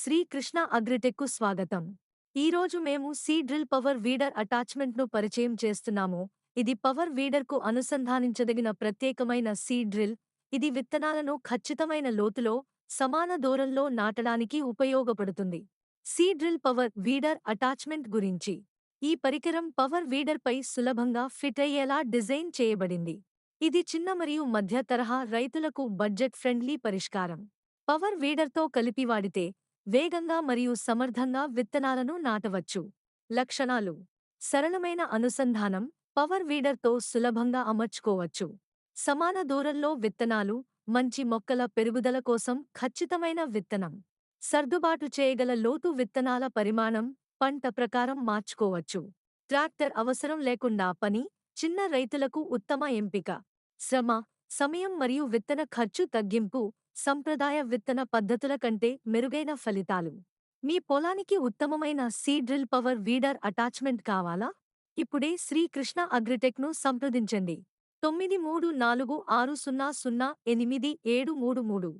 శ్రీకృష్ణ అగ్రిటెక్కు స్వాగతం. ఈరోజు మేము సీ డ్రిల్ పవర్ వీడర్ అటాచ్మెంట్ను పరిచయం చేస్తున్నాము. ఇది పవర్ వీడర్కు అనుసంధానించదగిన ప్రత్యేకమైన సీ డ్రిల్. ఇది విత్తనాలను ఖచ్చితమైన లోతులో సమాన దూరంలో నాటడానికి ఉపయోగపడుతుంది. Seed drill power weeder attachment గురించి. ఈ పరికరం పవర్ వీడర్పై సులభంగా ఫిట్ అయ్యేలా డిజైన్ చేయబడింది. ఇది చిన్న మరియు మధ్య తరహా రైతులకు బడ్జెట్ ఫ్రెండ్లీ పరిష్కారం. పవర్ వీడర్తో కలిపి వాడితే వేగంగా మరియు సమర్థంగా విత్తనాలను నాటవచ్చు. లక్షణాలు. సరళమైన అనుసంధానం పవర్ వీడర్తో సులభంగా అమర్చుకోవచ్చు. సమాన దూరంలో విత్తనాలు మంచి మొక్కల పెరుగుదల కోసం ఖచ్చితమైన విత్తనం. సర్దుబాటు చేయగల లోతు విత్తనాల పరిమాణం పంట ప్రకారం మార్చుకోవచ్చు. ట్రాక్టర్ అవసరం లేకుండా పని చిన్న రైతులకు ఉత్తమ ఎంపిక. శ్రమ సమయం మరియు విత్తన ఖర్చు తగ్గింపు సంప్రదాయ విత్తన పద్ధతుల కంటే మెరుగైన ఫలితాలు. మీ పొలానికి ఉత్తమమైన సీడ్రిల్ పవర్ వీడర్ అటాచ్మెంట్ కావాలా? ఇప్పుడే శ్రీకృష్ణ అగ్రిటెక్ను సంప్రదించండి. తొమ్మిది మూడు నాలుగు ఆరు సున్నా సున్నా ఎనిమిది ఏడు మూడు మూడు.